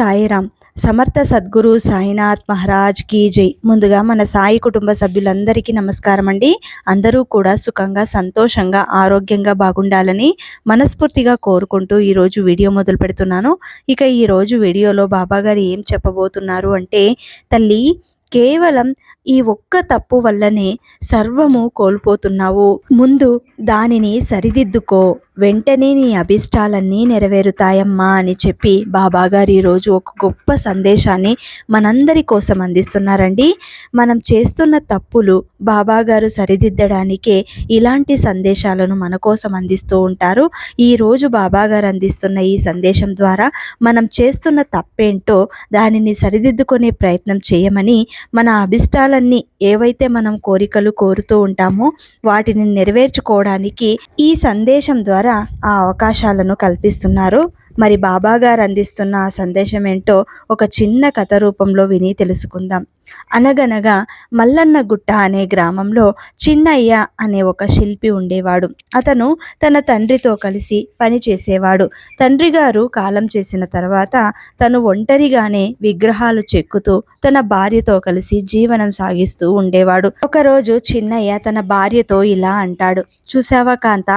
సాయిరామ్ సమర్థ సద్గురు సాయినాథ్ మహారాజ్ కీ జై. ముందుగా మన సాయి కుటుంబ సభ్యులందరికీ నమస్కారం అండి అందరూ కూడా సుఖంగా సంతోషంగా ఆరోగ్యంగా బాగుండాలని మనస్ఫూర్తిగా కోరుకుంటూ ఈరోజు వీడియో మొదలు పెడుతున్నాను. ఇక ఈరోజు వీడియోలో బాబా గారు ఏం చెప్పబోతున్నారు అంటే తల్లి కేవలం ఈ ఒక్క తప్పు వల్లనే సర్వము కోల్పోతున్నావు. ముందు దానిని సరిదిద్దుకో. వెంటనే నీ అభిష్టాలన్నీ నెరవేరుతాయమ్మా అని చెప్పి బాబాగారు ఈరోజు ఒక గొప్ప సందేశాన్ని మనందరి కోసం అందిస్తున్నారండి. మనం చేస్తున్న తప్పులు బాబాగారు సరిదిద్దడానికే ఇలాంటి సందేశాలను మన కోసం అందిస్తూ ఉంటారు. ఈరోజు బాబాగారు అందిస్తున్న ఈ సందేశం ద్వారా మనం చేస్తున్న తప్పేంటో దానిని సరిదిద్దుకునే ప్రయత్నం చేయమని మన అభిష్టాలన్నీ ఏవైతే మనం కోరికలు కోరుతూ ఉంటామో వాటిని నెరవేర్చుకోవడానికి ఈ సందేశం ద్వారా ఆ అవకాశాలను కల్పిస్తున్నారు. మరి బాబా గారు అందిస్తున్న ఆ సందేశం ఏంటో ఒక చిన్న కథ రూపంలో విని తెలుసుకుందాం. అనగనగా మల్లన్న గుట్ట అనే గ్రామంలో చిన్నయ్య అనే ఒక శిల్పి ఉండేవాడు. అతను తన తండ్రితో కలిసి పని చేసేవాడు. తండ్రి గారు కాలం చేసిన తర్వాత తను ఒంటరిగానే విగ్రహాలు చెక్కుతూ తన భార్యతో కలిసి జీవనం సాగిస్తూ ఉండేవాడు. ఒకరోజు చిన్నయ్య తన భార్యతో ఇలా అంటాడు. చూసావా కాంత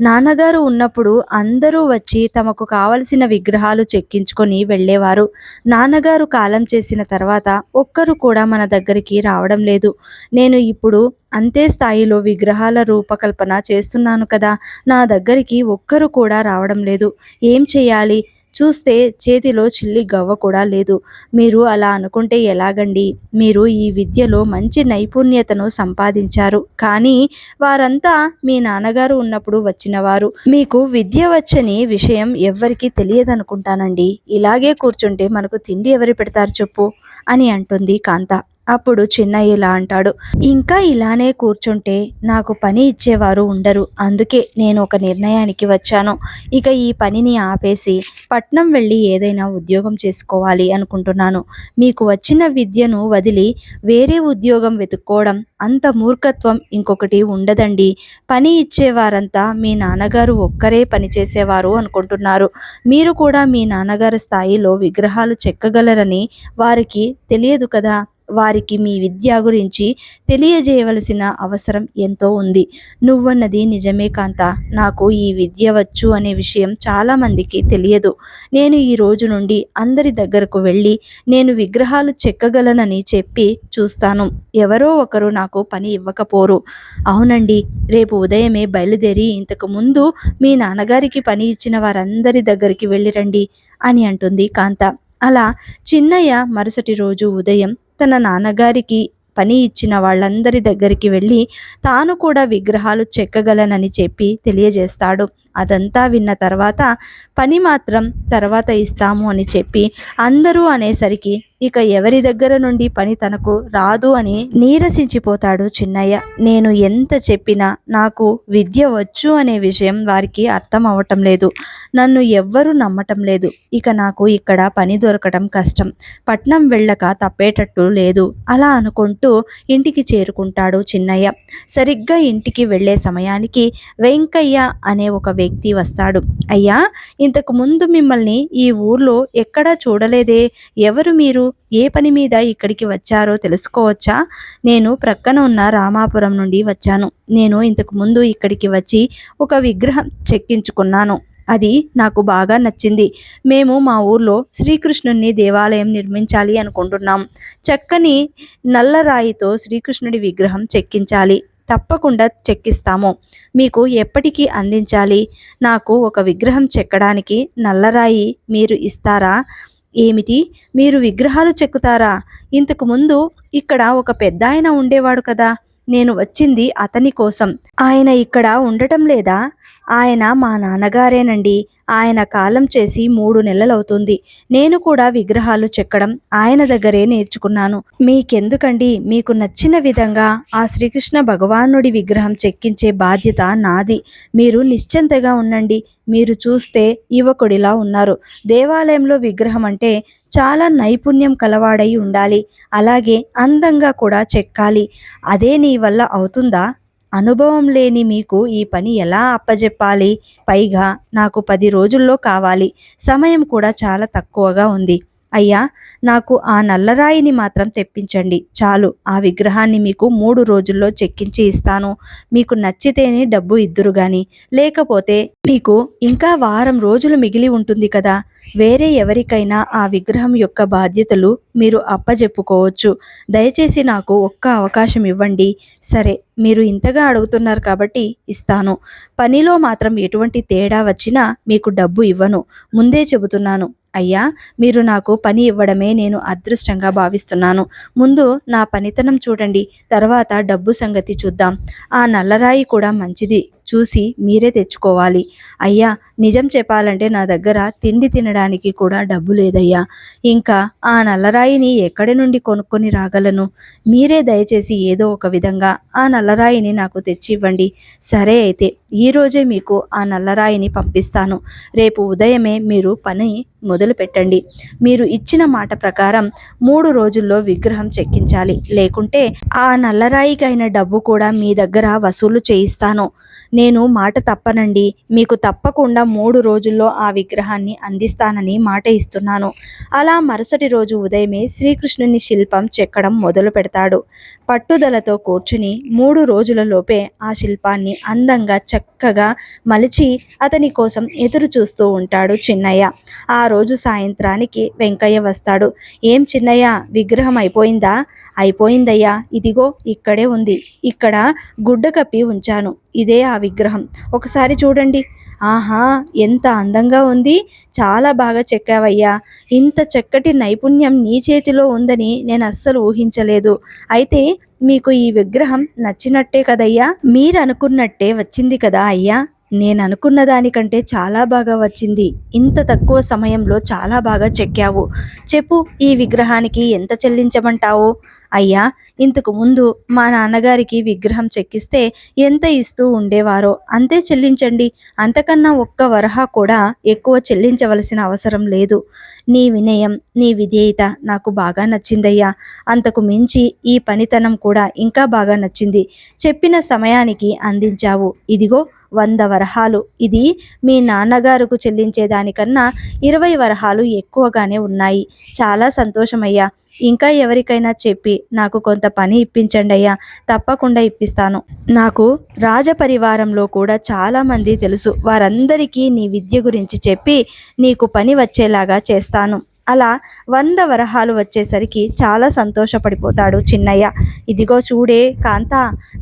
నాన్నగారు ఉన్నప్పుడు అందరూ వచ్చి తమకు కావలసిన విగ్రహాలు చెక్కించుకొని వెళ్ళేవారు. నాన్నగారు కాలం చేసిన తర్వాత ఒక్కరు కూడా మన దగ్గరికి రావడం లేదు. నేను ఇప్పుడు అంతే స్థాయిలో విగ్రహాల రూపకల్పన చేస్తున్నాను కదా. నా దగ్గరికి ఒక్కరు కూడా రావడం లేదు. ఏం చేయాలి? చూస్తే చేతిలో చిల్లి గవ్వ కూడా లేదు. మీరు అలా అనుకుంటే ఎలాగండి? మీరు ఈ విద్యలో మంచి నైపుణ్యతను సంపాదించారు. కానీ వారంతా మీ నాన్నగారు ఉన్నప్పుడు వచ్చినవారు. మీకు విద్య వచ్చని విషయం ఎవ్వరికీ తెలియదనుకుంటానండి. ఇలాగే కూర్చుంటే మనకు తిండి ఎవరు పెడతారు చెప్పు? అని అంటుంది కాంత. అప్పుడు చిన్నయ్య ఇలా అంటాడు ఇంకా ఇలానే కూర్చుంటే నాకు పని ఇచ్చేవారు ఉండరు. అందుకే నేను ఒక నిర్ణయానికి వచ్చాను. ఇక ఈ పనిని ఆపేసి పట్నం వెళ్ళి ఏదైనా ఉద్యోగం చేసుకోవాలి అనుకుంటున్నాను. మీకు వచ్చిన విద్యను వదిలి వేరే ఉద్యోగం వెతుక్కోవడం అంత మూర్ఖత్వం ఇంకొకటి ఉండదండి. పని ఇచ్చేవారంతా మీ నాన్నగారు ఒక్కరే పని చేసేవారు అనుకుంటున్నారు. మీరు కూడా మీ నాన్నగారి స్థాయిలో విగ్రహాలు చెక్కగలరని వారికి తెలియదు కదా. వారికి మీ విద్య గురించి తెలియజేయవలసిన అవసరం ఎంతో ఉంది. నువ్వన్నది నిజమే కాంత. నాకు ఈ విద్య వచ్చు అనే విషయం చాలామందికి తెలియదు. నేను ఈ రోజు నుండి అందరి దగ్గరకు వెళ్ళి నేను విగ్రహాలు చెక్కగలనని చెప్పి చూస్తాను. ఎవరో ఒకరు నాకు పని ఇవ్వకపోరు. అవునండి రేపు ఉదయమే బయలుదేరి ఇంతకు ముందు మీ నాన్నగారికి పని ఇచ్చిన వారందరి దగ్గరికి వెళ్ళిరండి అని అంటుంది కాంత. అలా చిన్నయ్య మరుసటి రోజు ఉదయం తన నాన్నగారికి పని ఇచ్చిన వాళ్ళందరి దగ్గరికి వెళ్ళి తాను కూడా విగ్రహాలు చెక్కగలనని చెప్పి తెలియజేస్తాడు. అదంతా విన్న తర్వాత పని మాత్రం తర్వాత ఇస్తాము అని చెప్పి అందరూ అనేసరికి ఇక ఎవరి దగ్గర నుండి పని తనకు రాదు అని నీరసించిపోతాడు చిన్నయ్య. నేను ఎంత చెప్పినా నాకు విద్య వచ్చు అనే విషయం వారికి అర్థం అవటం లేదు. నన్ను ఎవ్వరూ నమ్మటం లేదు. ఇక నాకు ఇక్కడ పని దొరకటం కష్టం. పట్నం వెళ్ళక తప్పేటట్టు లేదు. అలా అనుకుంటూ ఇంటికి చేరుకుంటాడు చిన్నయ్య. సరిగ్గా ఇంటికి వెళ్ళే సమయానికి వెంకయ్య అనే ఒక వ్యక్తి వస్తాడు. అయ్యా ఇంతకు ముందు మిమ్మల్ని ఈ ఊర్లో ఎక్కడా చూడలేదే. ఎవరు మీరు? ఏ పని మీద ఇక్కడికి వచ్చారో తెలుసుకోవచ్చా? నేను ప్రక్కన ఉన్న రామాపురం నుండి వచ్చాను. నేను ఇంతకు ముందు ఇక్కడికి వచ్చి ఒక విగ్రహం చెక్కించుకున్నాను. అది నాకు బాగా నచ్చింది. మేము మా ఊర్లో శ్రీకృష్ణుని దేవాలయం నిర్మించాలి అనుకుంటున్నాం. చక్కని నల్లరాయితో శ్రీకృష్ణుడి విగ్రహం చెక్కించాలి. తప్పకుండా చెక్కిస్తాము. మీకు ఎప్పటికీ అందించాలి. నాకు ఒక విగ్రహం చెక్కడానికి నల్లరాయి మీరు ఇస్తారా? ఏమిటి? మీరు విగ్రహాలు చెక్కుతారా? ఇంతకు ముందు ఇక్కడ ఒక పెద్ద ఆయన ఉండేవాడు కదా నేను వచ్చింది అతని కోసం. ఆయన ఇక్కడ ఉండటం లేదా? ఆయన మా నాన్నగారేనండి. ఆయన కాలం చేసి మూడు నెలలవుతుంది. నేను కూడా విగ్రహాలు చెక్కడం ఆయన దగ్గరే నేర్చుకున్నాను. మీకెందుకండి? మీకు నచ్చిన విధంగా ఆ శ్రీకృష్ణ భగవానుడి విగ్రహం చెక్కించే బాధ్యత నాది. మీరు నిశ్చింతగా ఉండండి. మీరు చూస్తే యువకుడిలా ఉన్నారు. దేవాలయంలో విగ్రహం అంటే చాలా నైపుణ్యం కలవాడై ఉండాలి. అలాగే అందంగా కూడా చెక్కాలి. అదే నీ వల్ల అవుతుందా? అనుభవం లేని మీకు ఈ పని ఎలా అప్పజెప్పాలి? పైగా నాకు పది రోజుల్లో కావాలి. సమయం కూడా చాలా తక్కువగా ఉంది. అయ్యా నాకు ఆ నల్లరాయిని మాత్రం తెప్పించండి. చాలు ఆ విగ్రహాన్ని మీకు మూడు రోజుల్లో చెక్కించి ఇస్తాను. మీకు నచ్చితేనే డబ్బు ఇద్దురు గాని లేకపోతే మీకు ఇంకా వారం రోజులు మిగిలి ఉంటుంది కదా. వేరే ఎవరికైనా ఆ విగ్రహం యొక్క బాధ్యతలు మీరు అప్పజెప్పుకోవచ్చు. దయచేసి నాకు ఒక్క అవకాశం ఇవ్వండి. సరే మీరు ఇంతగా అడుగుతున్నారు కాబట్టి ఇస్తాను. పనిలో మాత్రం ఎటువంటి తేడా వచ్చినా మీకు డబ్బు ఇవ్వను. ముందే చెబుతున్నాను. అయ్యా మీరు నాకు పని ఇవ్వడమే నేను అదృష్టంగా భావిస్తున్నాను. ముందు నా పనితనం చూడండి తర్వాత డబ్బు సంగతి చూద్దాం. ఆ నల్లరాయి కూడా మంచిది. చూసి మీరే తెచ్చుకోవాలి. అయ్యా నిజం చెప్పాలంటే నా దగ్గర తిండి తినడానికి కూడా డబ్బు లేదయ్యా. ఇంకా ఆ నల్లరాయిని ఎక్కడి నుండి కొనుక్కొని రాగలను? మీరే దయచేసి ఏదో ఒక విధంగా ఆ నల్లరాయిని నాకు తెచ్చి ఇవ్వండి సరే అయితే ఈరోజే మీకు ఆ నల్లరాయిని పంపిస్తాను. రేపు ఉదయమే మీరు పని మొదలు పెట్టండి మీరు ఇచ్చిన మాట ప్రకారం మూడు రోజుల్లో విగ్రహం చెక్కించాలి. లేకుంటే ఆ నల్లరాయికైన డబ్బు కూడా మీ దగ్గర వసూలు చేయిస్తాను. నేను మాట తప్పనండి. మీకు తప్పకుండా మూడు రోజుల్లో ఆ విగ్రహాన్ని అందిస్తానని మాట ఇస్తున్నాను. అలా మరుసటి రోజు ఉదయమే శ్రీకృష్ణుని శిల్పం చెక్కడం మొదలు పెడతాడు పట్టుదలతో కూర్చుని మూడు రోజులలోపే ఆ శిల్పాన్ని అందంగా చక్కగా మలిచి అతని కోసం ఎదురు చూస్తూ ఉంటాడు చిన్నయ్య. ఆ రోజు సాయంత్రానికి వెంకయ్య వస్తాడు. ఏం చిన్నయ్య విగ్రహం అయిపోయిందా? అయిపోయిందయ్యా ఇదిగో ఇక్కడే ఉంది. ఇక్కడ గుడ్డ కప్పి ఉంచాను. ఇదే ఆ విగ్రహం. ఒకసారి చూడండి. ఆహా ఎంత అందంగా ఉంది. చాలా బాగా చెక్కావయ్యా. ఇంత చక్కటి నైపుణ్యం నీ చేతిలో ఉందని నేను అస్సలు ఊహించలేదు. అయితే మీకు ఈ విగ్రహం నచ్చినట్టే కదయ్యా? మీరు అనుకున్నట్టే వచ్చింది కదా అయ్యా? నేను అనుకున్న దానికంటే చాలా బాగా వచ్చింది. ఇంత తక్కువ సమయంలో చాలా బాగా చెక్కావు. చెప్పు ఈ విగ్రహానికి ఎంత చెల్లించమంటావు? అయ్యా ఇంతకు ముందు మా నాన్నగారికి విగ్రహం చెక్కిస్తే ఎంత ఇస్తూ ఉండేవారో అంతే చెల్లించండి. అంతకన్నా ఒక్క వరహా కూడా ఎక్కువ చెల్లించవలసిన అవసరం లేదు. నీ వినయం నీ విధేయత నాకు బాగా నచ్చిందయ్యా. అంతకు మించి ఈ పనితనం కూడా ఇంకా బాగా నచ్చింది. చెప్పిన సమయానికి అందించావు. ఇదిగో వంద వరహాలు. ఇది మీ నాన్నగారుకు చెల్లించేదానికన్నా ఇరవై వరహాలు ఎక్కువగానే ఉన్నాయి. చాలా సంతోషమయ్యా. ఇంకా ఎవరికైనా చెప్పి నాకు కొంత పని ఇప్పించండి అయ్యా తప్పకుండా ఇప్పిస్తాను. నాకు రాజపరివారంలో కూడా చాలామంది తెలుసు. వారందరికీ నీ విద్య గురించి చెప్పి నీకు పని వచ్చేలాగా చేస్తాను. అలా వంద వరహాలు వచ్చేసరికి చాలా సంతోషపడిపోతాడు చిన్నయ్య. ఇదిగో చూడే కాంత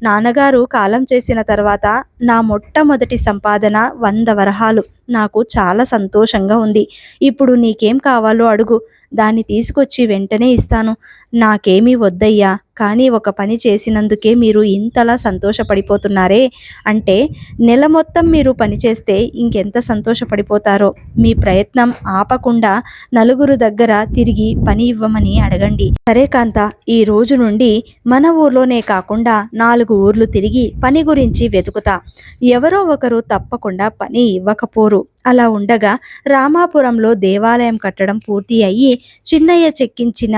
నాన్నగారు కాలం చేసిన తర్వాత నా మొట్టమొదటి సంపాదన వంద వరహాలు. నాకు చాలా సంతోషంగా ఉంది. ఇప్పుడు నీకేం కావాలో అడుగు. దాన్ని తీసుకొచ్చి వెంటనే ఇస్తాను. నాకేమీ వద్దయ్యా కానీ ఒక పని చేసినందుకే మీరు ఇంతలా సంతోషపడిపోతున్నారే అంటే నెల మొత్తం మీరు పని చేస్తే ఇంకెంత సంతోషపడిపోతారో. మీ ప్రయత్నం ఆపకుండా నలుగురు దగ్గర తిరిగి పని ఇవ్వమని అడగండి. సరే కాంత ఈ రోజు నుండి మన ఊర్లోనే కాకుండా నాలుగు ఊర్లు తిరిగి పని గురించి వెతుకుతా. ఎవరో ఒకరు తప్పకుండా పని ఇవ్వకపోరు. అలా ఉండగా రామాపురంలో దేవాలయం కట్టడం పూర్తి అయ్యి చిన్నయ్య చెక్కించిన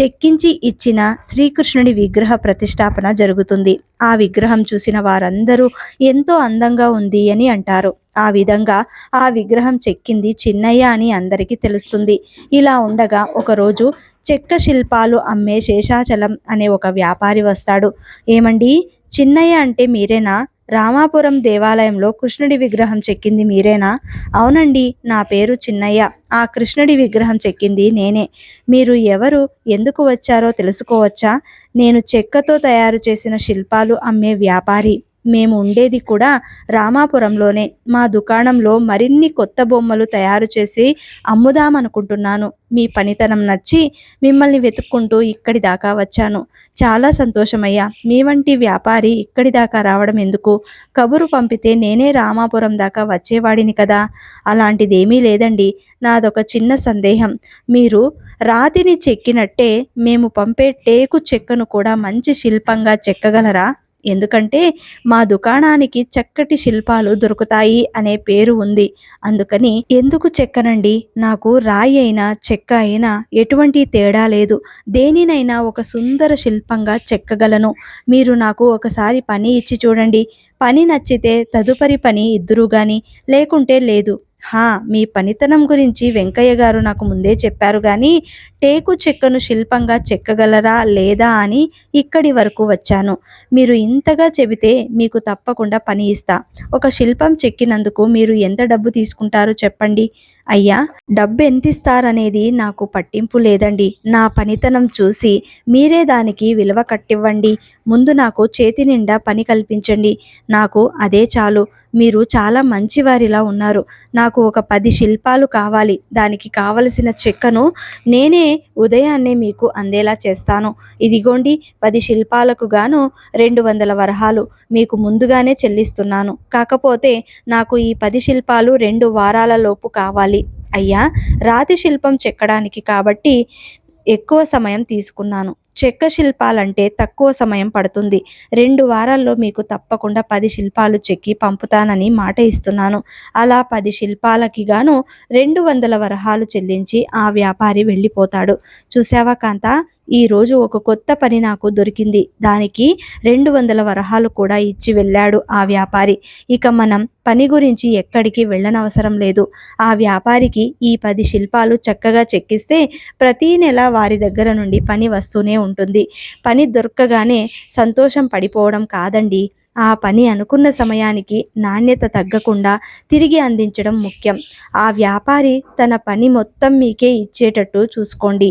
చెక్కించి ఇచ్చిన శ్రీకృష్ణుడి విగ్రహ ప్రతిష్టాపన జరుగుతుంది. ఆ విగ్రహం చూసిన వారందరూ ఎంతో అందంగా ఉంది అని అంటారు. ఆ విధంగా ఆ విగ్రహం చెక్కింది చిన్నయ్య అని అందరికీ తెలుస్తుంది. ఇలా ఉండగా ఒకరోజు చెక్క శిల్పాలు అమ్మే శేషాచలం అనే ఒక వ్యాపారి వస్తాడు. ఏమండి చిన్నయ్య అంటే మీరేనా? రామాపురం దేవాలయంలో కృష్ణుడి విగ్రహం చెక్కింది మీరేనా? అవునండి నా పేరు చిన్నయ్య. ఆ కృష్ణుడి విగ్రహం చెక్కింది నేనే. మీరు ఎవరు? ఎందుకు వచ్చారో తెలుసుకోవచ్చా? నేను చెక్కతో తయారు చేసిన శిల్పాలు అమ్మే వ్యాపారి. మేము ఉండేది కూడా రామాపురంలోనే. మా దుకాణంలో మరిన్ని కొత్త బొమ్మలు తయారు చేసి అమ్ముదామనుకుంటున్నాను. మీ పనితనం నచ్చి మిమ్మల్ని వెతుక్కుంటూ ఇక్కడి దాకా వచ్చాను. చాలా సంతోషమయ్యా. మీ వంటి వ్యాపారి ఇక్కడి దాకా రావడం ఎందుకు? కబురు పంపితే నేనే రామాపురం దాకా వచ్చేవాడిని కదా? అలాంటిదేమీ లేదండి. నాదొక చిన్న సందేహం. మీరు రాతిని చెక్కినట్టే మేము పంపే టేకు చెక్కను కూడా మంచి శిల్పంగా చెక్కగలరా? ఎందుకంటే మా దుకాణానికి చక్కటి శిల్పాలు దొరుకుతాయి అనే పేరు ఉంది. అందుకని ఎందుకు చెక్కనండి? నాకు రాయి అయినా చెక్క అయినా ఎటువంటి తేడా లేదు. దేనినైనా ఒక సుందర శిల్పంగా చెక్కగలను. మీరు నాకు ఒకసారి పని ఇచ్చి చూడండి. పని నచ్చితే తదుపరి పని ఇద్దరు గాని లేకుంటే లేదు. హా మీ పనితనం గురించి వెంకయ్య గారు నాకు ముందే చెప్పారు కానీ టేకు చెక్కను శిల్పంగా చెక్కగలరా లేదా అని ఇక్కడి వరకు వచ్చాను. మీరు ఇంతగా చెబితే మీకు తప్పకుండా పని ఇస్తా. ఒక శిల్పం చెక్కినందుకు మీరు ఎంత డబ్బు తీసుకుంటారో చెప్పండి. అయ్యా డబ్బు ఎంత ఇస్తారనేది నాకు పట్టింపు లేదండి. నా పనితనం చూసి మీరే దానికి విలువ కట్టివ్వండి. ముందు నాకు చేతి నిండా పని కల్పించండి. నాకు అదే చాలు. మీరు చాలా మంచివారిలా ఉన్నారు. నాకు ఒక పది శిల్పాలు కావాలి. దానికి కావలసిన చెక్కను నేనే ఉదయాన్నే మీకు అందేలా చేస్తాను. ఇదిగోండి పది శిల్పాలకు గాను రెండు వందల వరహాలు మీకు ముందుగానే చెల్లిస్తున్నాను. కాకపోతే నాకు ఈ పది శిల్పాలు రెండు వారాల లోపు కావాలి. అయ్యా రాతి శిల్పం చెక్కడానికి కాబట్టి ఎక్కువ సమయం తీసుకున్నాను. చెక్క శిల్పాలంటే తక్కువ సమయం పడుతుంది. రెండు వారాల్లో మీకు తప్పకుండా పది శిల్పాలు చెక్కి పంపుతానని మాట ఇస్తున్నాను. అలా పది శిల్పాలకి గాను రెండు వందల వరహాలు చెల్లించి ఆ వ్యాపారి వెళ్ళిపోతాడు. చూసావా కాంత? ఈరోజు ఒక కొత్త పని నాకు దొరికింది. దానికి రెండు వందల వరహాలు కూడా ఇచ్చి వెళ్ళాడు ఆ వ్యాపారి. ఇక మనం పని గురించి ఎక్కడికి వెళ్ళనవసరం లేదు. ఆ వ్యాపారికి ఈ పది శిల్పాలు చక్కగా చెక్కిస్తే ప్రతీ నెల వారి దగ్గర నుండి పని వస్తూనే ఉంటుంది. పని దొరకగానే సంతోషం పడిపోవడం కాదండి. ఆ పని అనుకున్న సమయానికి నాణ్యత తగ్గకుండా తిరిగి అందించడం ముఖ్యం. ఆ వ్యాపారి తన పని మొత్తం మీకే ఇచ్చేటట్టు చూసుకోండి.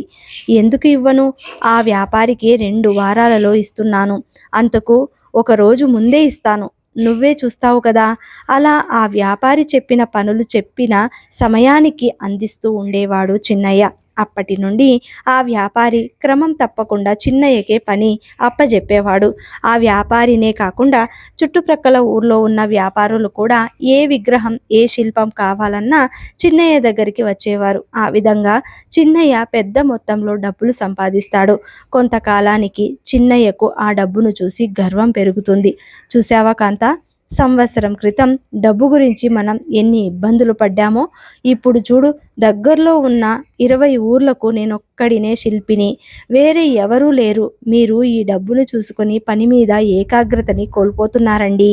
ఎందుకు ఇవ్వను? ఆ వ్యాపారికి రెండు వారాలలో ఇస్తున్నాను. అంతకు ఒక రోజు ముందే ఇస్తాను. నువ్వే చూస్తావు కదా? అలా ఆ వ్యాపారి చెప్పిన పనులు చెప్పిన సమయానికి అందిస్తూ ఉండేవాడు చిన్నయ్య. అప్పటి నుండి ఆ వ్యాపారి క్రమం తప్పకుండా చిన్నయ్యకే పని అప్పజెప్పేవాడు. ఆ వ్యాపారినే కాకుండా చుట్టుప్రక్కల ఊర్లో ఉన్న వ్యాపారులు కూడా ఏ విగ్రహం ఏ శిల్పం కావాలన్నా చిన్నయ్య దగ్గరికి వచ్చేవారు. ఆ విధంగా చిన్నయ్య పెద్ద మొత్తంలో డబ్బులు సంపాదిస్తాడు. కొంతకాలానికి చిన్నయ్యకు ఆ డబ్బును చూసి గర్వం పెరుగుతుంది. చూసావా కాంత? సంవత్సరం క్రితం డబ్బు గురించి మనం ఎన్ని ఇబ్బందులు పడ్డామో ఇప్పుడు చూడు దగ్గరలో ఉన్న ఇరవై ఊర్లకు నేనొక్కడినే శిల్పిని. వేరే ఎవరూ లేరు. మీరు ఈ డబ్బును చూసుకొని పని మీద ఏకాగ్రతని కోల్పోతున్నారండి.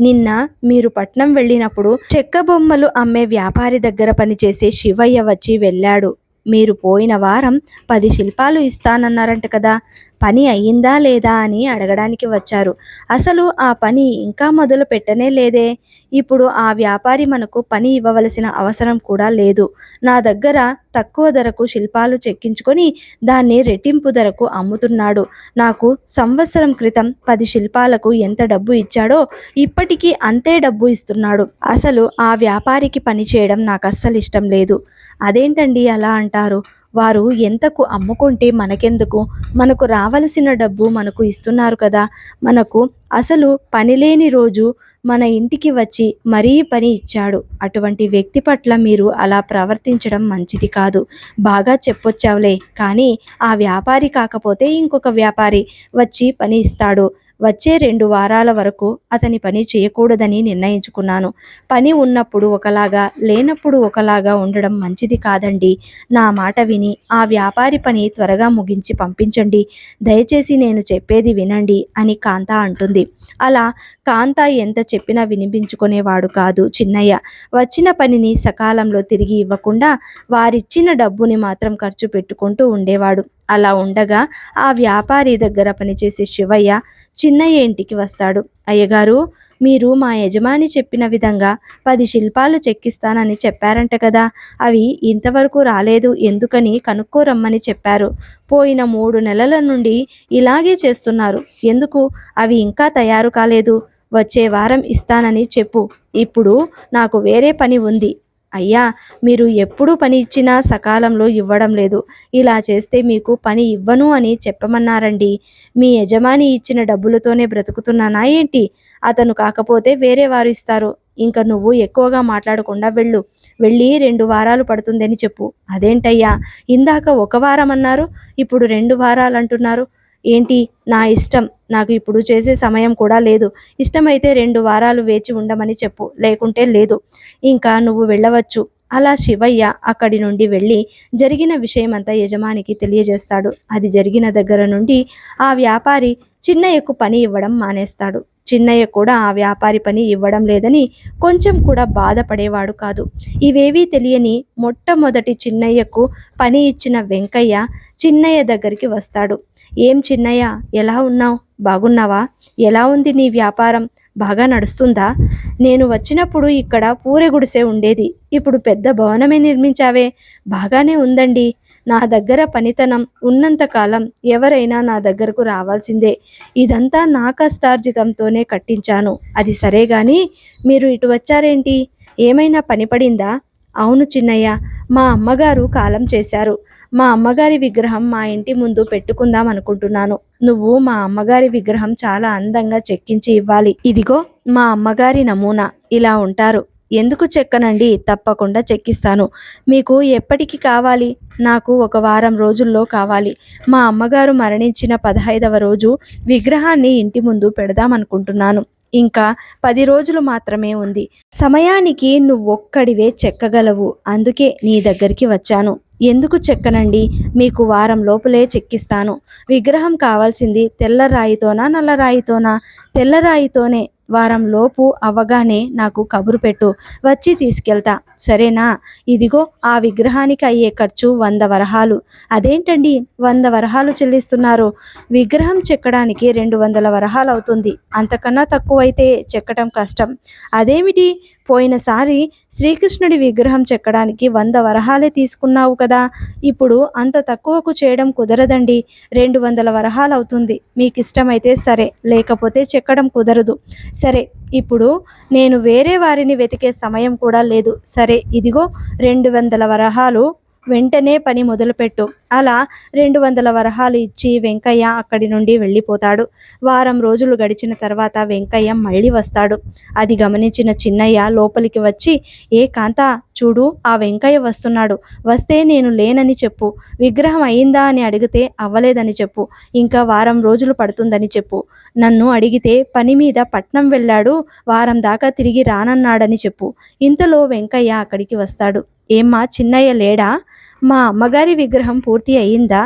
నిన్న మీరు పట్నం వెళ్ళినప్పుడు చెక్క బొమ్మలు అమ్మే వ్యాపారి దగ్గర పనిచేసే శివయ్య వచ్చి వెళ్ళాడు. మీరు పోయిన వారం పది శిల్పాలు ఇస్తానన్నారంట కదా. పని అయ్యిందా లేదా అని అడగడానికి వచ్చారు. అసలు ఆ పని ఇంకా మొదలు పెట్టనే లేదే. ఇప్పుడు ఆ వ్యాపారి మనకు పని ఇవ్వవలసిన అవసరం కూడా లేదు. నా దగ్గర తక్కువ ధరకు శిల్పాలు చెక్కించుకొని దాన్ని రెట్టింపు ధరకు అమ్ముతున్నాడు. నాకు సంవత్సరం క్రితం పది శిల్పాలకు ఎంత డబ్బు ఇచ్చాడో ఇప్పటికీ అంతే డబ్బు ఇస్తున్నాడు. అసలు ఆ వ్యాపారికి పని చేయడం నాకు అస్సలు ఇష్టం లేదు. అదేంటండి అలా అంటారు? వారు ఎంతకు అమ్ముకుంటే మనకెందుకు? మనకు రావలసిన డబ్బు మనకు ఇస్తున్నారు కదా? మనకు అసలు పని లేని రోజు మన ఇంటికి వచ్చి మరీ పని ఇచ్చాడు. అటువంటి వ్యక్తి పట్ల మీరు అలా ప్రవర్తించడం మంచిది కాదు. బాగా చెప్పొచ్చావులే. కానీ ఆ వ్యాపారి కాకపోతే ఇంకొక వ్యాపారి వచ్చి పని ఇస్తాడు. వచ్చే రెండు వారాల వరకు అతని పని చేయకూడదని నిర్ణయించుకున్నాను. పని ఉన్నప్పుడు ఒకలాగా లేనప్పుడు ఒకలాగా ఉండడం మంచిది కాదండి. నా మాట విని ఆ వ్యాపారి పని త్వరగా ముగించి పంపించండి. దయచేసి నేను చెప్పేది వినండి అని కాంత అంటుంది. అలా కాంత ఎంత చెప్పినా వినిపించుకునేవాడు కాదు చిన్నయ్య. వచ్చిన పనిని సకాలంలో తిరిగి ఇవ్వకుండా వారిచ్చిన డబ్బుని మాత్రం ఖర్చు పెట్టుకుంటూ ఉండేవాడు. అలా ఉండగా ఆ వ్యాపారి దగ్గర పనిచేసే శివయ్య చిన్నయ్య ఇంటికి వస్తాడు? అయ్యగారు మీరు మా యజమాని చెప్పిన విధంగా పది శిల్పాలు చెక్కిస్తానని చెప్పారంట కదా. అవి ఇంతవరకు రాలేదు ఎందుకని కనుక్కోరమ్మని చెప్పారు. పోయిన మూడు నెలల నుండి ఇలాగే చేస్తున్నారు. ఎందుకు? అవి ఇంకా తయారు కాలేదు. వచ్చే వారం ఇస్తానని చెప్పు. ఇప్పుడు నాకు వేరే పని ఉంది. అయ్యా మీరు ఎప్పుడు పని ఇచ్చినా సకాలంలో ఇవ్వడం లేదు. ఇలా చేస్తే మీకు పని ఇవ్వను అని చెప్పమన్నారండి. మీ యజమాని ఇచ్చిన డబ్బులతోనే బ్రతుకుతున్నానా ఏంటి? అతను కాకపోతే వేరే వారు ఇస్తారు. ఇంకా నువ్వు ఎక్కువగా మాట్లాడకుండా వెళ్ళు. వెళ్ళి రెండు వారాలు పడుతుందని చెప్పు. అదేంటయ్యా? ఇందాక ఒక వారం అన్నారు ఇప్పుడు రెండు వారాలు అంటున్నారు ఏంటి? నా ఇష్టం. నాకు ఇప్పుడు చేసే సమయం కూడా లేదు. ఇష్టమైతే రెండు వారాలు వేచి ఉండమని చెప్పు. లేకుంటే లేదు. ఇంకా నువ్వు వెళ్ళవచ్చు. అలా శివయ్య అక్కడి నుండి వెళ్ళి జరిగిన విషయమంతా యజమానికి తెలియజేస్తాడు. అది జరిగిన దగ్గర నుండి ఆ వ్యాపారి చిన్నయ్యకు పని ఇవ్వడం మానేస్తాడు. చిన్నయ్య కూడా ఆ వ్యాపారి పని ఇవ్వడం లేదని కొంచెం కూడా బాధపడేవాడు కాదు. ఇవేవీ తెలియని మొట్టమొదటి చిన్నయ్యకు పని ఇచ్చిన వెంకయ్య చిన్నయ్య దగ్గరికి వస్తాడు. ఏం చిన్నయ్య ఎలా ఉన్నావు? బాగున్నావా? ఎలా ఉంది నీ వ్యాపారం? బాగా నడుస్తుందా? నేను వచ్చినప్పుడు ఇక్కడ పూరె గుడిసె ఉండేది. ఇప్పుడు పెద్ద భవనమే నిర్మించావే. బాగానే ఉందండి. నా దగ్గర పనితనం ఉన్నంతకాలం ఎవరైనా నా దగ్గరకు రావాల్సిందే. ఇదంతా నా కష్టార్జితంతోనే కట్టించాను. అది సరే గాని మీరు ఇటు వచ్చారేంటి? ఏమైనా పని పడిందా? అవును చిన్నయ్య మా అమ్మగారు కాలం చేశారు. మా అమ్మగారి విగ్రహం మా ఇంటి ముందు పెట్టుకుందాం అనుకుంటున్నాను. నువ్వు మా అమ్మగారి విగ్రహం చాలా అందంగా చెక్కించి ఇవ్వాలి. ఇదిగో మా అమ్మగారి నమూనా. ఇలా ఉంటారు. ఎందుకు చెక్కనండి? తప్పకుండా చెక్కిస్తాను. మీకు ఎప్పటికి కావాలి? నాకు ఒక వారం రోజుల్లో కావాలి. మా అమ్మగారు మరణించిన పదహైదవ రోజు విగ్రహాన్ని ఇంటి ముందు పెడదామనుకుంటున్నాను ఇంకా పది రోజులు మాత్రమే ఉంది. సమయానికి నువ్వొక్కడివే చెక్కగలవు. అందుకే నీ దగ్గరికి వచ్చాను. ఎందుకు చెక్కనండి? మీకు వారం లోపలే చెక్కిస్తాను. విగ్రహం కావాల్సింది తెల్ల రాయితోనా నల్ల రాయితోనా తెల్ల రాయితోనే వారం లోపు అవ్వగానే నాకు కబురు పెట్టు. వచ్చి తీసుకెళ్తా. సరేనా? ఇదిగో ఆ విగ్రహానికి అయ్యే ఖర్చు వంద వరహాలు. అదేంటండి వంద వరహాలు చెల్లిస్తున్నారు? విగ్రహం చెక్కడానికి రెండు వందల వరహాలు అవుతుంది. అంతకన్నా తక్కువైతే చెక్కటం కష్టం. అదేమిటి? పోయినసారి శ్రీకృష్ణుడి విగ్రహం చెక్కడానికి వంద వరహాలే తీసుకున్నావు కదా? ఇప్పుడు అంత తక్కువకు చేయడం కుదరదండి. రెండు వందల వరహాలు అవుతుంది. మీకు ఇష్టమైతే సరే లేకపోతే చెక్కడం కుదరదు. సరే ఇప్పుడు నేను వేరే వారిని వెతికే సమయం కూడా లేదు. సరే ఇదిగో రెండు వందల వరహాలు. వెంటనే పని మొదలుపెట్టు. అలా రెండు వందల వరహాలు ఇచ్చి వెంకయ్య అక్కడి నుండి వెళ్ళిపోతాడు. వారం రోజులు గడిచిన తర్వాత వెంకయ్య మళ్ళీ వస్తాడు. అది గమనించిన చిన్నయ్య లోపలికి వచ్చి ఏ కాంత చూడు ఆ వెంకయ్య వస్తున్నాడు. వస్తే నేను లేనని చెప్పు. విగ్రహం అయిందా అని అడిగితే అవ్వలేదని చెప్పు. ఇంకా వారం రోజులు పడుతుందని చెప్పు. నన్ను అడిగితే పని మీద పట్నం వెళ్ళాడు. వారం దాకా తిరిగి రానన్నాడని చెప్పు. ఇంతలో వెంకయ్య అక్కడికి వస్తాడు. ఏమ్మా చిన్నయ్య లేడా? మా అమ్మగారి విగ్రహం పూర్తి అయ్యిందా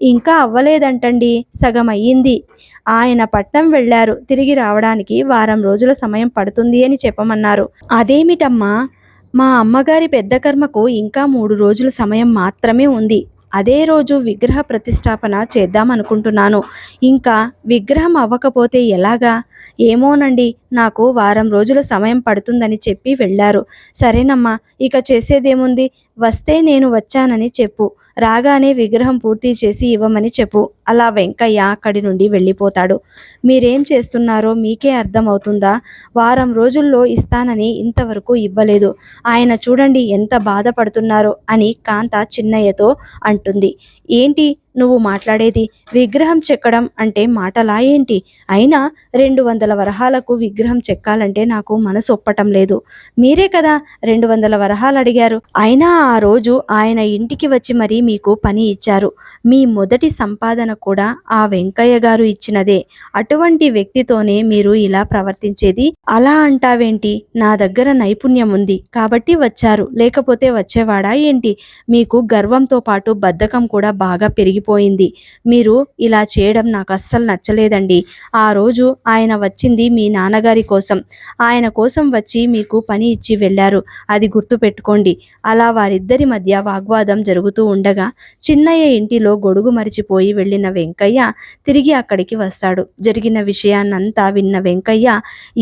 ఇంకా అవ్వలేదంటండి సగం అయ్యింది. ఆయన పట్నం వెళ్ళారు. తిరిగి రావడానికి వారం రోజుల సమయం పడుతుంది అని చెప్పమన్నారు. అదేమిటమ్మా? మా అమ్మగారి పెద్ద కర్మకు ఇంకా మూడు రోజుల సమయం మాత్రమే ఉంది. అదే రోజు విగ్రహ ప్రతిష్టాపన చేద్దామనుకుంటున్నాను ఇంకా విగ్రహం అవ్వకపోతే ఎలాగా? ఏమోనండి నాకు వారం రోజుల సమయం పడుతుందని చెప్పి వెళ్ళారు. సరేనమ్మా ఇక చేసేదేముంది? వస్తే నేను వచ్చానని చెప్పు. రాగానే విగ్రహం పూర్తి చేసి ఇవ్వమని చెప్పు. అలా వెంకయ్య అక్కడి నుండి వెళ్ళిపోతాడు. మీరేం చేస్తున్నారో మీకే అర్థమవుతుందా? వారం రోజుల్లో ఇస్తానని ఇంతవరకు ఇవ్వలేదు. ఆయన చూడండి ఎంత బాధపడుతున్నారో అని కాంత చిన్నయ్యతో అంటుంది. ఏంటి? నువ్వు మాట్లాడేది విగ్రహం చెక్కడం అంటే మాటలా ఏంటి? అయినా రెండు వందల వరహాలకు విగ్రహం చెక్కాలంటే నాకు మనసు ఒప్పటం లేదు. మీరే కదా రెండు వందల వరహాలు అడిగారు. అయినా ఆ రోజు ఆయన ఇంటికి వచ్చి మరీ మీకు పని ఇచ్చారు. మీ మొదటి సంపాదన కూడా ఆ వెంకయ్య గారు ఇచ్చినదే. అటువంటి వ్యక్తితోనే మీరు ఇలా ప్రవర్తించేది? అలా అంటావేంటి? నా దగ్గర నైపుణ్యం ఉంది కాబట్టి వచ్చారు. లేకపోతే వచ్చేవాడా ఏంటి? మీకు గర్వంతో పాటు బద్ధకం కూడా బాగా పెరిగి వెళ్ళిపోయింది. మీరు ఇలా చేయడం నాకు అస్సలు నచ్చలేదండి. ఆ రోజు ఆయన వచ్చింది మీ నాన్నగారి కోసం. ఆయన కోసం వచ్చి మీకు పని ఇచ్చి వెళ్ళారు. అది గుర్తు పెట్టుకోండి అలా వారిద్దరి మధ్య వాగ్వాదం జరుగుతూ ఉండగా చిన్నయ్య ఇంటిలో గొడుగు మరిచిపోయి వెళ్ళిన వెంకయ్య తిరిగి అక్కడికి వస్తాడు. జరిగిన విషయాన్నంతా విన్న వెంకయ్య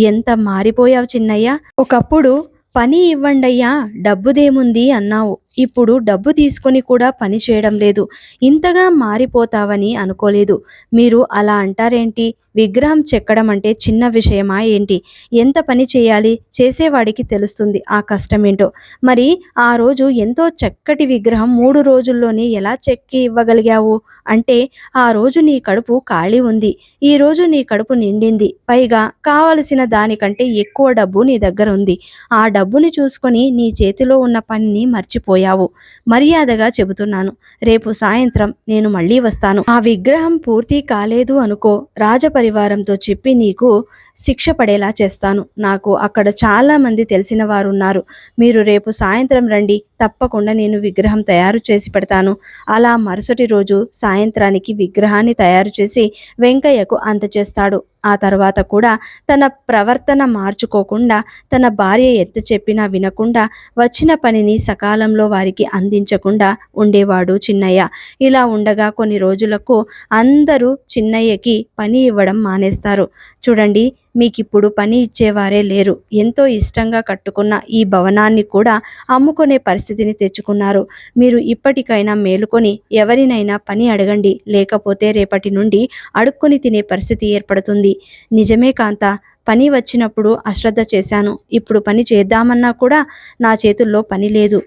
ఎంత మారిపోయావు చిన్నయ్య? ఒకప్పుడు పని ఇవ్వండయ్యా డబ్బుదేముంది? అన్నావు. ఇప్పుడు డబ్బు తీసుకొని కూడా పని చేయడం లేదు. ఇంతగా మారిపోతావని అనుకోలేదు. మీరు అలా అంటారేంటి? విగ్రహం చెక్కడం అంటే చిన్న విషయమా ఏంటి? ఎంత పని చేయాలి? చేసేవాడికి తెలుస్తుంది ఆ కష్టమేంటో. మరి ఆ రోజు ఎంతో చక్కటి విగ్రహం మూడు రోజుల్లోనే ఎలా చెక్కి ఇవ్వగలిగావు? అంటే ఆ రోజు నీ కడుపు ఖాళీ ఉంది. ఈ రోజు నీ కడుపు నిండింది. పైగా కావలసిన దానికంటే ఎక్కువ డబ్బు నీ దగ్గర ఉంది. ఆ డబ్బుని చూసుకొని నీ చేతిలో ఉన్న పనిని మర్చిపోయావు. అయిపోయావు మర్యాదగా చెబుతున్నాను. రేపు సాయంత్రం నేను మళ్ళీ వస్తాను. ఆ విగ్రహం పూర్తి కాలేదు అనుకో రాజపరివారంతో చెప్పి నీకు శిక్ష పడేలా చేస్తాను. నాకు అక్కడ చాలా మంది తెలిసిన వారున్నారు. మీరు రేపు సాయంత్రం రండి. తప్పకుండా నేను విగ్రహం తయారు చేసి పెడతాను. అలా మరుసటి రోజు సాయంత్రానికి విగ్రహాన్ని తయారు చేసి వెంకయ్యకు అందచేస్తాడు. ఆ తర్వాత కూడా తన ప్రవర్తన మార్చుకోకుండా తన భార్య ఎత్త చెప్పినా వినకుండా వచ్చిన పనిని సకాలంలో వారికి అందించకుండా ఉండేవాడు చిన్నయ్య. ఇలా ఉండగా కొన్ని రోజులకు అందరూ చిన్నయ్యకి పని ఇవ్వడం మానేస్తారు. చూడండి మీకు ఇప్పుడు పని ఇచ్చేవారే లేరు. ఎంతో ఇష్టంగా కట్టుకున్న ఈ భవనాన్ని కూడా అమ్ముకునే పరిస్థితిని తెచ్చుకున్నారు. మీరు ఇప్పటికైనా మేలుకొని ఎవరినైనా పని అడగండి లేకపోతే రేపటి నుండి అడుక్కొని తినే పరిస్థితి ఏర్పడుతుంది. నిజమే కాంత పని వచ్చినప్పుడు అశ్రద్ధ చేశాను. ఇప్పుడు పని చేద్దామన్నా కూడా నా చేతుల్లో పని లేదు.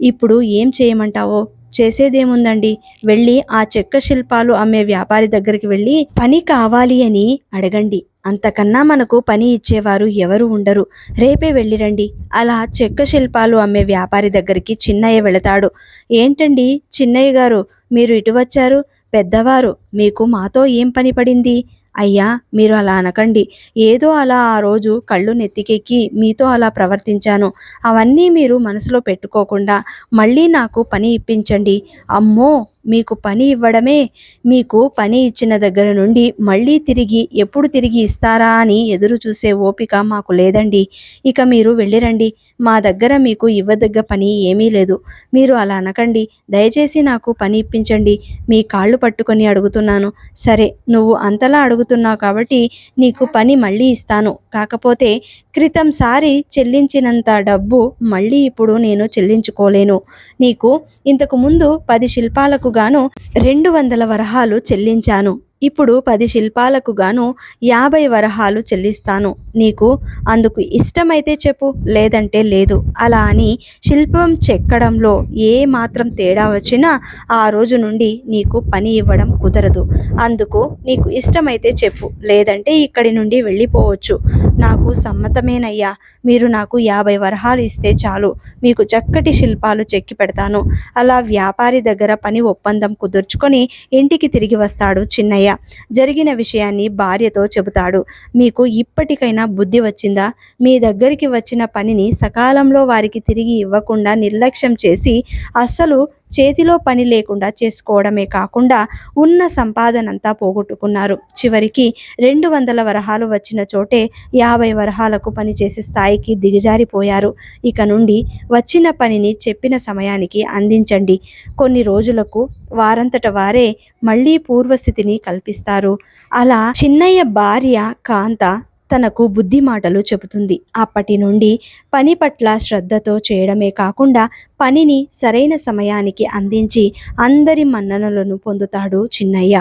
ఇప్పుడు ఏం చేయమంటావో? చేసేదేముందండి? వెళ్ళి ఆ చెక్క శిల్పాలు అమ్మే వ్యాపారి దగ్గరికి వెళ్ళి పని కావాలి అని అడగండి. అంతకన్నా మనకు పని ఇచ్చేవారు ఎవరు ఉండరు. రేపే వెళ్ళిరండి అలా చెక్క శిల్పాలు అమ్మే వ్యాపారి దగ్గరికి చిన్నయ్య వెళతాడు. ఏంటండి చిన్నయ్య గారు మీరు ఇటు వచ్చారు? పెద్దవారు మీకు మాతో ఏం పని పడింది? అయ్యా మీరు అలా అనకండి. ఏదో అలా ఆ రోజు కళ్ళు నెత్తికెక్కి మీతో అలా ప్రవర్తించాను. అవన్నీ మీరు మనసులో పెట్టుకోకుండా మళ్ళీ నాకు పని ఇప్పించండి. అమ్మో! మీకు పని ఇవ్వడమే మీకు పని ఇచ్చిన దగ్గర నుండి మళ్ళీ తిరిగి ఎప్పుడు తిరిగి ఇస్తారా అని ఎదురు చూసే ఓపిక మాకు లేదండి. ఇక మీరు వెళ్ళిరండి. మా దగ్గర మీకు ఇవ్వదగ్గ పని ఏమీ లేదు. మీరు అలా అనకండి. దయచేసి నాకు పని ఇప్పించండి. మీ కాళ్ళు పట్టుకొని అడుగుతున్నాను. సరే నువ్వు అంతలా అడుగుతున్నావు కాబట్టి నీకు పని మళ్ళీ ఇస్తాను. కాకపోతే క్రితం సారి చెల్లించినంత డబ్బు మళ్ళీ ఇప్పుడు నేను చెల్లించుకోలేను. నీకు ఇంతకు ముందు పది శిల్పాలకు గాను రెండు వందల వరహాలు చెల్లించాను. ఇప్పుడు పది శిల్పాలకు గాను యాభై వరహాలు చెల్లిస్తాను. నీకు అందుకు ఇష్టమైతే చెప్పు లేదంటే లేదు. అలా అని శిల్పం చెక్కడంలో ఏ మాత్రం తేడా వచ్చినా ఆ రోజు నుండి నీకు పని ఇవ్వడం కుదరదు. అందుకు నీకు ఇష్టమైతే చెప్పు లేదంటే ఇక్కడి నుండి వెళ్ళిపోవచ్చు. నాకు సమ్మతమేనయ్యా. మీరు నాకు యాభై వరహాలు ఇస్తే చాలు. మీకు చక్కటి శిల్పాలు చెక్కి పెడతాను. అలా వ్యాపారి దగ్గర పని ఒప్పందం కుదుర్చుకొని ఇంటికి తిరిగి వస్తాడు చిన్నయ్య. జరిగిన విషయాన్ని భార్యతో చెబుతాడు. మీకు ఇప్పటికైనా బుద్ధి వచ్చిందా? మీ దగ్గరికి వచ్చిన పనిని సకాలంలో వారికి తిరిగి ఇవ్వకుండా నిర్లక్ష్యం చేసి అస్సలు చేతిలో పని లేకుండా చేసుకోవడమే కాకుండా ఉన్న సంపాదనంతా పోగొట్టుకున్నారు. చివరికి రెండు వందల వరహాలు వచ్చిన చోటే యాభై వరహాలకు పనిచేసే స్థాయికి దిగజారిపోయారు. ఇక నుండి వచ్చిన పనిని చెప్పిన సమయానికి అందించండి. కొన్ని రోజులకు వారంతట వారే మళ్ళీ పూర్వస్థితిని కల్పిస్తారు. అలా చిన్నయ్య భార్య కాంత తనకు బుద్ధి మాటలు చెబుతుంది. అప్పటి నుండి పని పట్ల శ్రద్ధతో చేయడమే కాకుండా పనిని సరైన సమయానికి అందించి అందరి మన్ననలను పొందుతాడు చిన్నయ్య.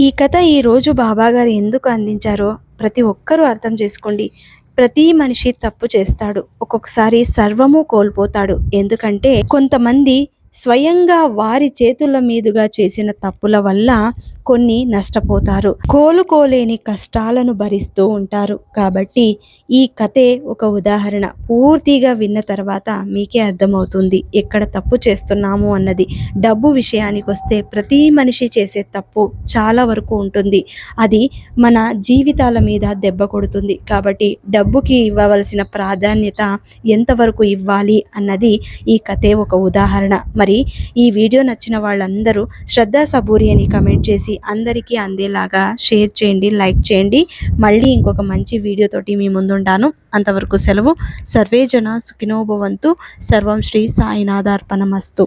ఈ కథ ఈరోజు బాబాగారు ఎందుకు అందించారో ప్రతి ఒక్కరూ అర్థం చేసుకోండి. ప్రతి మనిషి తప్పు చేస్తాడు. ఒక్కొక్కసారి సర్వము కోల్పోతాడు. ఎందుకంటే కొంతమంది స్వయంగా వారి చేతుల మీదుగా చేసిన తప్పుల వల్ల కొన్ని నష్టపోతారు. కోలుకోలేని కష్టాలను భరిస్తూ ఉంటారు. కాబట్టి ఈ కథే ఒక ఉదాహరణ. పూర్తిగా విన్న తర్వాత మీకే అర్థమవుతుంది. ఎక్కడ తప్పు చేస్తున్నాము అన్నది. డబ్బు విషయానికి వస్తే ప్రతి మనిషి చేసే తప్పు చాలా వరకు ఉంటుంది. అది మన జీవితాల మీద దెబ్బ కొడుతుంది. కాబట్టి డబ్బుకి ఇవ్వవలసిన ప్రాధాన్యత ఎంతవరకు ఇవ్వాలి అన్నది ఈ కథే ఒక ఉదాహరణ. మరి ఈ వీడియో నచ్చిన వాళ్ళందరూ శ్రద్ధా సబూరి అని కమెంట్ చేసి అందరికీ అందేలాగా షేర్ చేయండి లైక్ చేయండి. మళ్ళీ ఇంకొక మంచి వీడియోతోటి మీ ముందుంటాను. అంతవరకు సెలవు. సర్వే జన సుఖినోభవంతు సర్వం శ్రీ సాయినాథార్పణమస్తు.